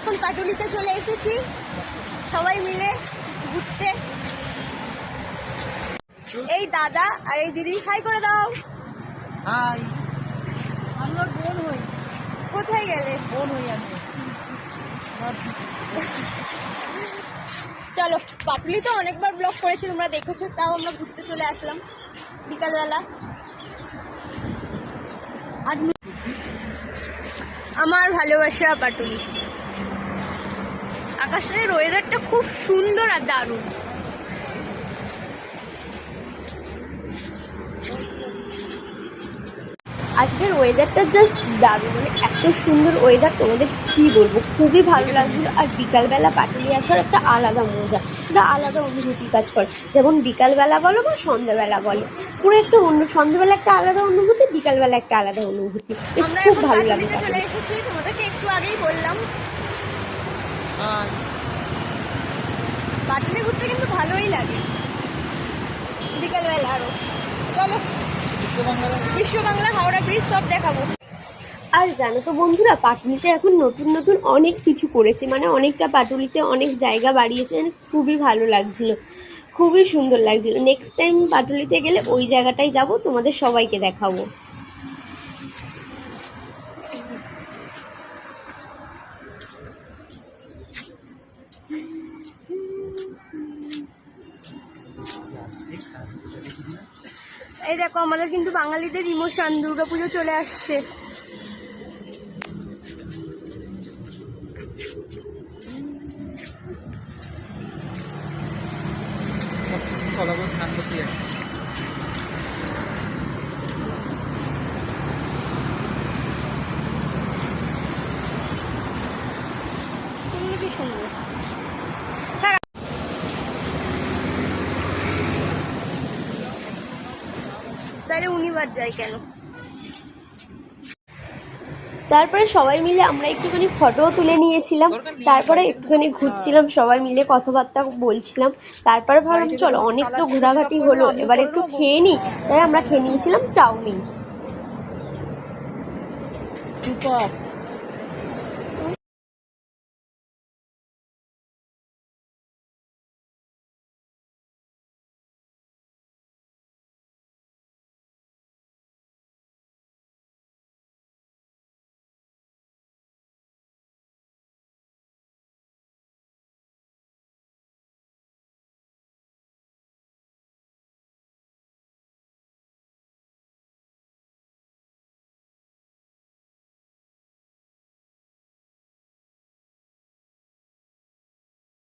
এখন পাটুলিতে চলে এসেছি। সবাই মিলে ঘুরতে। এই দাদা আর এই দিদি হাই করে দাও। হাই আমি ওর বোন হই কোথায় গেলে? বোন হই আমি। চলো পাটুলিতে অনেকবার ব্লগ করেছি তোমরা দেখেছ তাও আমরা ঘুরতে চলে আসলাম বিকালবেলা। আজ আমার ভালোবাসা পাটুলি। আকাশের ওয়েদারটা খুব সুন্দর আর দারুণ। আজকের ওয়েদারটা জাস্ট দারুণ মানে এত সুন্দর ওয়েদার তোমাদের কি বলব? খুবই ভালো লাগছিল। আর বিকালবেলা পাটুলি আসার একটা আলাদা মজা একটা আলাদা অনুভূতি কাজ করে। যেমন বিকালবেলা বলো বা সন্ধ্যাবেলা বলো পুরো একটা অন্য সন্ধ্যাবেলা একটা আলাদা অনুভূতি বিকালবেলা একটা আলাদা অনুভূতি। খুব ভালো লাগে চলে এসেছি তোমাদেরকে একটু আগেই বললাম। পাটুলি ঘুরতে কিন্তু ভালোই লাগে। বিকালবেলা আরও। চলো বিশ্ব বাংলা হাওড়া ব্রিজ সব দেখাবো। আর জানো তো বন্ধুরা, পাটুলিতে এখন নতুন নতুন অনেক কিছু করেছে। মানে অনেকটা পাটুলিতে অনেক জায়গা বাড়িয়েছে খুবই ভালো লাগছিল। খুবই সুন্দর লাগছিল। নেক্সট টাইম পাটুলিতে গেলে ওই জায়গাটাই যাব, তোমাদের সবাইকে দেখাবো। এই দেখো আমাদের কিন্তু বাঙালিদের ইমোশন দুর্গাপুজো চলে আসছে। কি সুন্দর তাহলে উনিবার যাই কেন? তারপরে সবাই মিলে আমরা একটুখানি ফটোও তুলে নিয়েছিলাম। তারপরে একটুখানি ঘুরছিলাম সবাই মিলে কথাবার্তা বলছিলাম। তারপরে ভাবলাম চলো অনেক তো ঘোরাঘাটি হলো এবার একটু খেয়ে নিই। তাই আমরা খেয়ে নিয়েছিলাম চাউমিন।